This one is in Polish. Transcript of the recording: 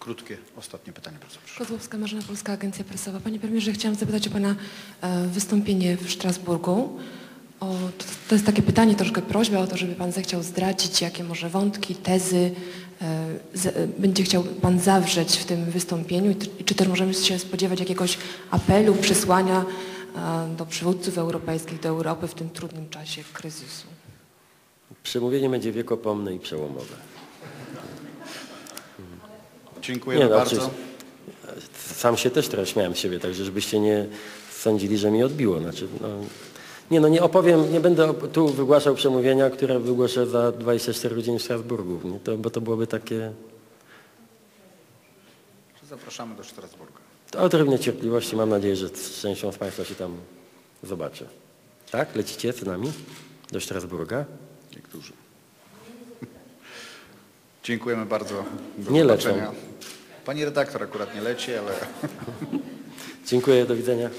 Krótkie, ostatnie pytanie, bardzo proszę. Kozłowska, Marzena Polska, Agencja Prasowa. Panie premierze, chciałam zapytać o Pana e, wystąpienie w Strasburgu. O, to, to jest takie pytanie, troszkę prośba o to, żeby Pan zechciał zdradzić, jakie może wątki, tezy e, z, e, będzie chciał Pan zawrzeć w tym wystąpieniu i, czy też możemy się spodziewać jakiegoś apelu, przesłania e, do przywódców europejskich, do Europy w tym trudnym czasie kryzysu. Przemówienie będzie wiekopomne i przełomowe. Dziękujemy no, bardzo. Sam się też trochę śmiałem z siebie, także żebyście nie sądzili, że mi odbiło. Znaczy, no, nie, no nie opowiem, nie będę tu wygłaszał przemówienia, które wygłoszę za 24 godziny w Strasburgu, nie? To, bo to byłoby takie... Zapraszamy do Strasburga. To odrobinę cierpliwości, mam nadzieję, że z częścią z Państwa się tam zobaczę. Tak? Lecicie z nami do Strasburga? Niektórzy. Dziękujemy bardzo. Do Nie zobaczenia. Pani redaktor akurat nie leci, ale Dziękuję, do widzenia.